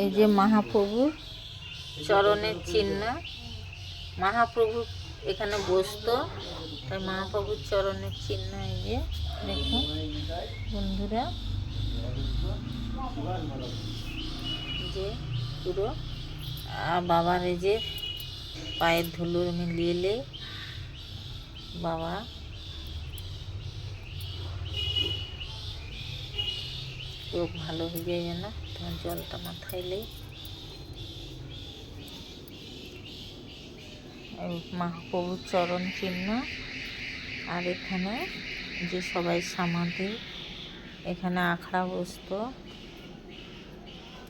এই যে মহাপ্রভুর চরণের চিহ্ন। মহাপ্রভু এখানে বসতো, তাই মহাপ্রভুর চরণের চিহ্ন এই যে দেখুন বন্ধুরা। যে পুরো বাবার এই যে পায়ের ধুলো মিলিয়ে বাবা চোখ ভালো হয়ে যায় যেন। তোমার জলটা মাথায় এই মহাপ্রভুর চরণ চিহ্ন। আর এখানে যে সবাই সমাধি এখানে আখড়া বসতো।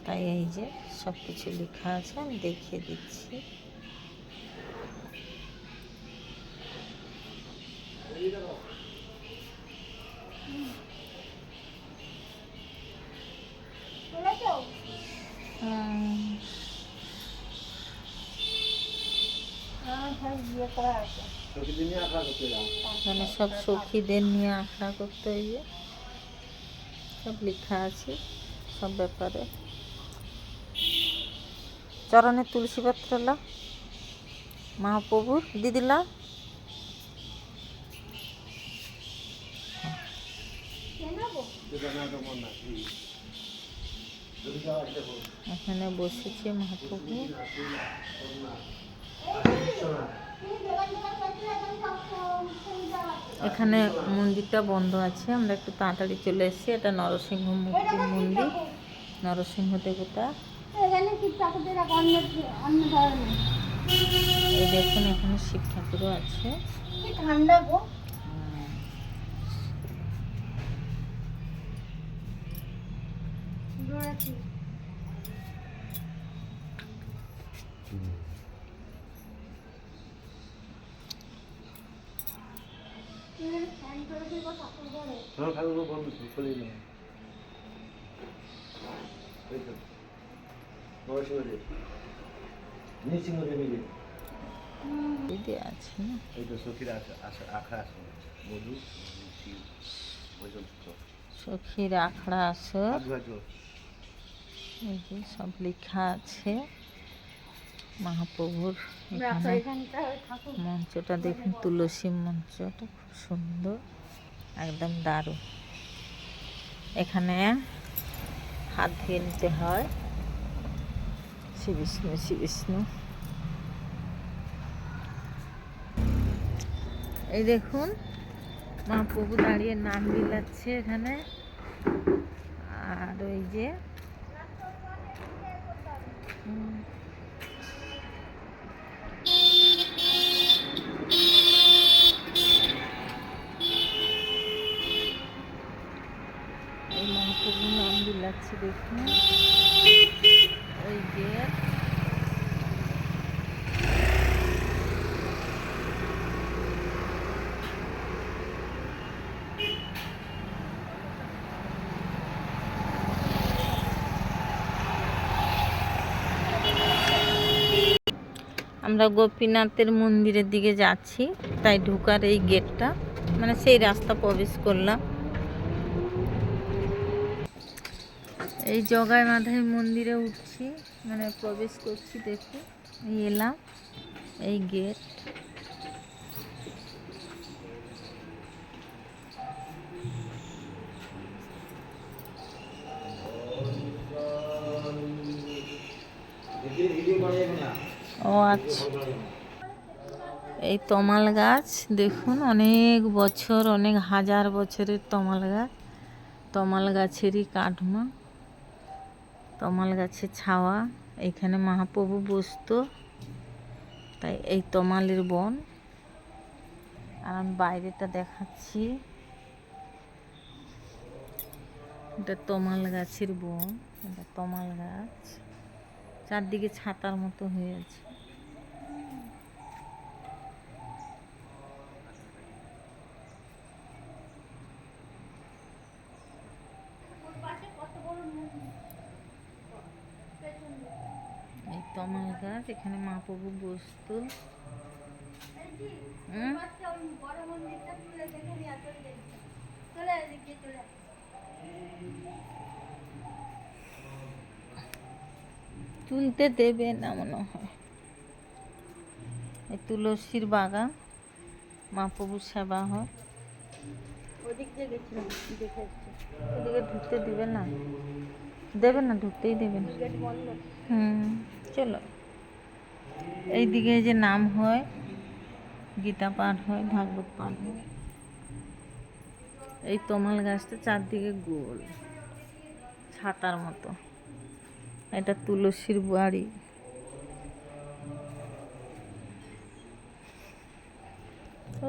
তাই এই যে সব কিছু লেখা আছে আমি দেখিয়ে দিচ্ছি। হুম, এখানে সব সখীদের নিয়ে আখড়া করতে হইবে। সব লেখা আছে, সব ব্যাপারে। চরণে তুলসী পত্র লা। মহাপ্রভুর দিদিলা এখানে বসেছে মহাপ্রভু এখানে মন্দিরটা বন্ধ আছে আমরা একটু তাড়াতাড়ি চলে এসেছি এটা নরসিংহ মূর্তির মন্দির নরসিংহ দেবতা। দেখুন এখানে শিব ঠাকুরও আছে। ঠান্ডা গো। দৌড়াচ্ছি ফ্যান করে দিব ঠাকুর ঘরে তোমার খাবার বন্ধ খুলে নেই। এই তো। নরসিংহদেব নৃসিংহদেব দিদি আছে না? এই তো সখীর আশা আশা আছে। মধু সখীর আখড়া আছে। এই যে সব লেখা আছে। মহাপ্রভুর মঞ্চটা দেখুন তুলসী মঞ্চটা খুব সুন্দর একদম দারুণ। এখানে হাত ধুয়ে নিতে হয়। শ্রী বিষ্ণু শ্রী বিষ্ণু। এই দেখুন মহাপ্রভু দাঁড়িয়ে নাম বিলাচ্ছে এখানে। আর ওই যে এই নাম বিলাচ্ছে দেখুন। ওই যে আমরা গোপীনাথের মন্দিরের দিকে যাচ্ছি, তাই ঢুকার এই গেটটা। মানে সেই রাস্তা প্রবেশ করলাম। এই জগায় মাথায় মন্দিরে উঠছি মানে প্রবেশ করছি এই এলাম, এই গেট। ও আচ্ছা। এই তমাল গাছ, দেখুন, অনেক বছর, অনেক হাজার বছরের তমাল গাছ। তমাল গাছেরই কাঠমা তমাল গাছের ছাওয়া, এখানে মহাপ্রভু বসতো, তাই এই তমালের বন। আর আমি বাইরেটা দেখাচ্ছি। এটা তমাল গাছের বন, এটা তমাল গাছ। চারদিকে ছাতার মতো হয়ে আছে এই তমাল গাছ এখানে মা প্রভু বসত। তুলতে দেবে না মনে হয়। এই তুলসীর বাগান মা প্রভুর সেবা হয়। ওদিক দিয়ে গেছিলাম দেখে এসছি ঢুকতে দিবে না? দেবে না ঢুকতেই দেবে না। হুম। চলো। এইদিকে যে নাম হয়, গীতা পাঠ হয়, ভাগবত পাঠ হয়। এই তমাল গাছটা চারদিকে গোল, ছাতার মতো। এটা তুলসীর বাড়ি। তো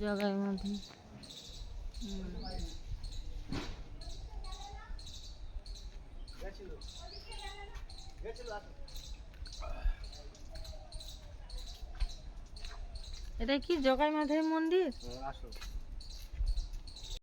জগাই মধ্যে। এটা কি জগাই মাধের মন্দির আসো।